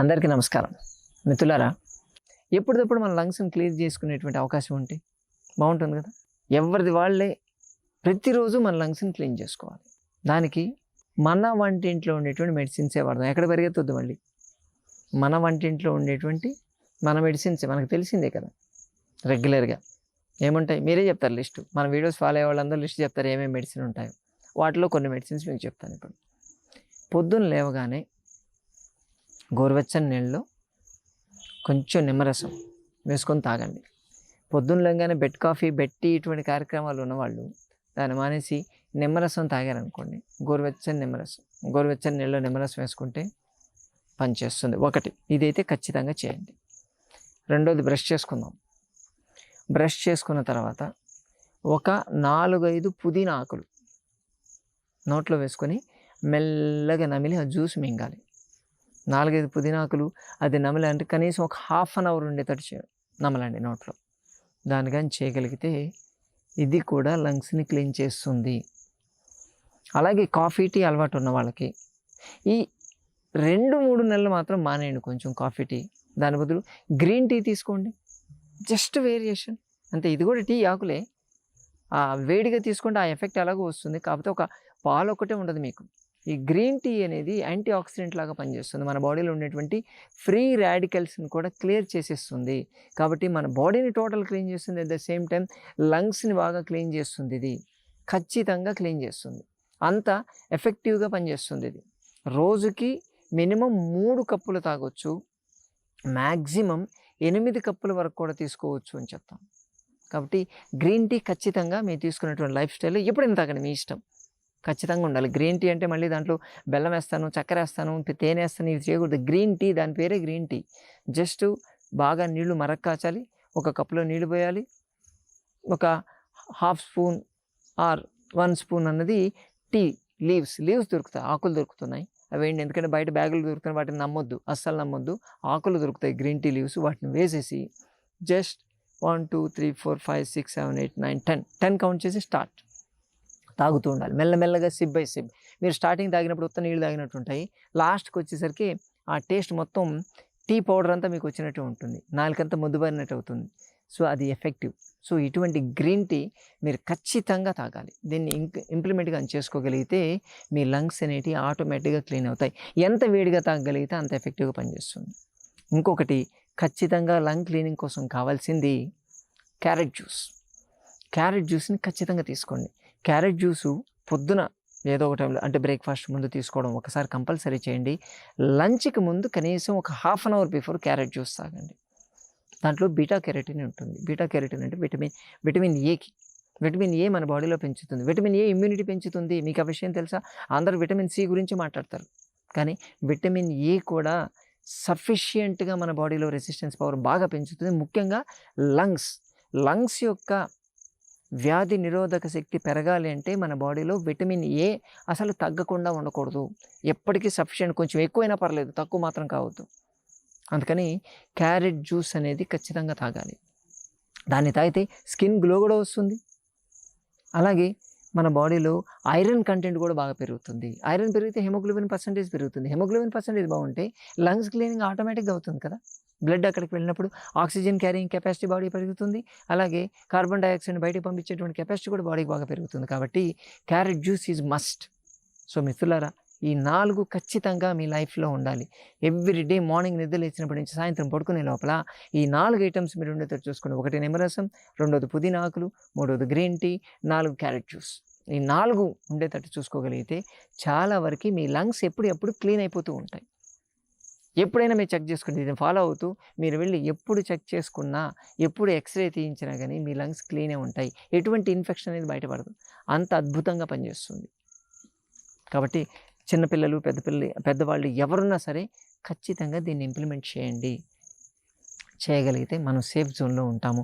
అందరికీ నమస్కారం. మిత్రులారా ఎప్పటికప్పుడు మన లంగ్స్ని క్లియర్ చేసుకునేటువంటి అవకాశం ఉంటే బాగుంటుంది కదా? ఎవరిది వాళ్ళే ప్రతిరోజు మన లంగ్స్ని క్లీన్ చేసుకోవాలి. దానికి మన వంటింట్లో ఉండేటువంటి మెడిసిన్సే వాడదాం? ఎక్కడ పరిగెత్తొద్దు మళ్ళీ? మన వంటింట్లో ఉండేటువంటి మన మెడిసిన్సే మనకు తెలిసిందే కదా? రెగ్యులర్గా. ఏముంటాయి? మీరే చెప్తారు లిస్టు. మన వీడియోస్ ఫాలో అయ్యే వాళ్ళందరూ లిస్ట్ చెప్తారు ఏమేమి మెడిసిన్ ఉంటాయో. వాటిలో కొన్ని మెడిసిన్స్ మీకు చెప్తాను ఇప్పుడు. పొద్దున్న లేవగానే గోరువెచ్చని నీళ్ళలో కొంచెం నిమ్మరసం వేసుకొని తాగండి. పొద్దున్న లేగానే బెడ్ కాఫీ పెట్టి ఇటువంటి కార్యక్రమాలు ఉన్నవాళ్ళు దాన్ని మానేసి నిమ్మరసం తాగారనుకోండి. గోరువెచ్చని నిమ్మరసం గోరువెచ్చని నీళ్ళలో నిమ్మరసం వేసుకుంటే పనిచేస్తుంది ఒకటి ఇదైతే ఖచ్చితంగా చేయండి. రెండోది బ్రష్ చేసుకుందాం. బ్రష్ చేసుకున్న తర్వాత ఒక నాలుగైదు పుదీనా ఆకులు నోట్లో వేసుకొని మెల్లగా నమిలి ఆ జ్యూస్ మింగాలి. నాలుగైదు పుదీనాకులు అది నమలి అంటే కనీసం ఒక హాఫ్ అన్ అవర్ ఉండేటట్టు చే నమలండి నోట్లో. దాని కానీ చేయగలిగితే ఇది కూడా లంగ్స్ని క్లీన్ చేస్తుంది. అలాగే కాఫీ టీ అలవాటు ఉన్న వాళ్ళకి ఈ రెండు మూడు నెలలు మాత్రం మానేయండి కొంచెం కాఫీ టీ. దాని బదులు గ్రీన్ టీ తీసుకోండి. Just variation. అంతే ఇది కూడా టీ ఆకులే. ఆ వేడిగా తీసుకుంటే ఆ ఎఫెక్ట్ ఎలాగో వస్తుంది. కాకపోతే ఒక పాలు ఒకటే ఉండదు మీకు. ఈ గ్రీన్ టీ అనేది యాంటీ ఆక్సిడెంట్ లాగా పనిచేస్తుంది. మన బాడీలో ఉండేటువంటి ఫ్రీ రాడికల్స్ని కూడా క్లియర్ చేసేస్తుంది. కాబట్టి మన బాడీని టోటల్ క్లీన్ చేస్తుంది. అట్ ద సేమ్ టైం లంగ్స్ని బాగా క్లీన్ చేస్తుంది ఇది. ఖచ్చితంగా క్లీన్ చేస్తుంది. అంత ఎఫెక్టివ్గా పనిచేస్తుంది ఇది. రోజుకి మినిమం మూడు కప్పులు తాగొచ్చు. మ్యాక్సిమం ఎనిమిది కప్పుల వరకు కూడా తీసుకోవచ్చు అని చెప్తాం. కాబట్టి గ్రీన్ టీ ఖచ్చితంగా మీరు తీసుకున్నటువంటి లైఫ్ స్టైల్ ఎప్పుడైనా తాగండి మీ ఇష్టం. ఖచ్చితంగా ఉండాలి. గ్రీన్ టీ అంటే మళ్ళీ దాంట్లో బెల్లం వేస్తాను చక్కెర వేస్తాను తేనె వేస్తాను ఇది చేయకూడదు. గ్రీన్ టీ దాని పేరే గ్రీన్ టీ. జస్ట్ బాగా నీళ్ళు మరక్ కాచాలి ఒక కప్పులో నీళ్ళు పోయాలి. ఒక half spoon or one spoon అన్నది టీ లీవ్స్. లీవ్స్ దొరుకుతాయి. ఆకులు దొరుకుతున్నాయి. అవి ఎందుకంటే బయట బ్యాగులు దొరుకుతున్నాయి. వాటిని నమ్మొద్దు. అస్సలు నమ్మొద్దు. ఆకులు దొరుకుతాయి. గ్రీన్ టీ లీవ్స్ వాటిని వేసేసి just one two three four five six seven eight nine ten. Ten count చేసి స్టార్ట్. తాగుతూ ఉండాలి. మెల్లమెల్లగా సిప్ బై సిప్. మీరు స్టార్టింగ్ తాగినప్పుడు ఉత్త నీళ్ళు తాగినట్టు ఉంటాయి లాస్ట్కి వచ్చేసరికి ఆ టేస్ట్ మొత్తం టీ పౌడర్ అంతా మీకు వచ్చినట్టు ఉంటుంది. నాలుకంతా ముద్దుబారినట్టు అవుతుంది. సో అది ఎఫెక్టివ్. సో ఇటువంటి గ్రీన్ టీ మీరు ఖచ్చితంగా తాగాలి. దీన్ని ఇంక్ ఇంప్లిమెంట్గా చేసుకోగలిగితే మీ లంగ్స్ అనేటివి ఆటోమేటిక్గా క్లీన్ అవుతాయి. ఎంత వేడిగా తాగగలిగితే అంత ఎఫెక్టివ్గా పనిచేస్తుంది. ఇంకొకటి ఖచ్చితంగా లంగ్ క్లీనింగ్ కోసం కావాల్సింది క్యారెట్ జ్యూస్. క్యారెట్ జ్యూస్ని ఖచ్చితంగా తీసుకోండి. క్యారెట్ జ్యూసు పొద్దున ఏదో ఒక టైంలో అంటే బ్రేక్ఫాస్ట్ ముందు తీసుకోవడం ఒకసారి కంపల్సరీ చేయండి. లంచ్కి ముందు కనీసం ఒక half an hour before carrot juice తాగండి. దాంట్లో బీటా కెరటిన్ ఉంటుంది. బీటా కెరటిన్ అంటే విటమిన్ విటమిన్ ఏకి విటమిన్ ఏ మన బాడీలో పెంచుతుంది. విటమిన్ ఏ ఇమ్యూనిటీ పెంచుతుంది. మీకు ఆ విషయం తెలుసా? అందరూ విటమిన్ సి గురించి మాట్లాడతారు. కానీ విటమిన్ ఏ కూడా సఫిషియెంట్గా మన బాడీలో రెసిస్టెన్స్ పవర్ బాగా పెంచుతుంది. ముఖ్యంగా లంగ్స్. లంగ్స్ యొక్క వ్యాధి నిరోధక శక్తి పెరగాలి అంటే మన బాడీలో విటమిన్ ఏ అసలు తగ్గకుండా ఉండకూడదు. ఎప్పటికీ సఫిషియెంట్ కొంచెం ఎక్కువైనా పర్లేదు తక్కువ మాత్రం కావద్దు. అందుకని క్యారెట్ జ్యూస్ అనేది ఖచ్చితంగా తాగాలి. దాన్ని తాగితే స్కిన్ గ్లో కూడా వస్తుంది. అలాగే మన బాడీలో ఐరన్ కంటెంట్ కూడా బాగా పెరుగుతుంది. ఐరన్ పెరిగితే హెమోగ్లోబిన్ పర్సంటేజ్ పెరుగుతుంది. హెమోగ్లోబిన్ పర్సంటేజ్ బాగుంటే లంగ్స్ క్లీనింగ్ ఆటోమేటిక్గా అవుతుంది కదా. బ్లడ్ అక్కడికి వెళ్ళినప్పుడు ఆక్సిజన్ క్యారింగ్ కెపాసిటీ బాడీ పెరుగుతుంది. అలాగే కార్బన్ డైఆక్సైడ్ బయటకు పంపించేటువంటి కెపాసిటీ కూడా బాడీకి బాగా పెరుగుతుంది. కాబట్టి carrot juice is must. So మిత్రులారా ఈ నాలుగు ఖచ్చితంగా మీ లైఫ్లో ఉండాలి. ఎవ్రీ డే మార్నింగ్ నిద్ర లేచినప్పటి నుంచి సాయంత్రం పడుకునే లోపల ఈ నాలుగు ఐటమ్స్ మీరు ఉండేటట్టు చూసుకోండి. ఒకటి నిమ్మరసం రెండోది పుదీనా ఆకులు మూడోది గ్రీన్ టీ నాలుగు క్యారెట్ జ్యూస్. ఈ నాలుగు ఉండేటట్టు చూసుకోగలిగితే చాలా వరకు మీ లంగ్స్ ఎప్పుడు ఎప్పుడు క్లీన్ అయిపోతూ ఉంటాయి. ఎప్పుడైనా మీరు చెక్ చేసుకుంటే దీన్ని ఫాలో అవుతూ మీరు వెళ్ళి ఎప్పుడు చెక్ చేసుకున్నా ఎప్పుడు ఎక్స్రే తీయించినా కానీ మీ లంగ్స్ క్లీనే ఉంటాయి. ఎటువంటి ఇన్ఫెక్షన్ అనేది బయటపడదు. అంత అద్భుతంగా పనిచేస్తుంది. కాబట్టి చిన్నపిల్లలు పెద్ద పిల్లలు పెద్దవాళ్ళు ఎవరున్నా సరే ఖచ్చితంగా దీన్ని ఇంప్లిమెంట్ చేయండి. చేయగలిగితే మనం సేఫ్ జోన్లో ఉంటాము.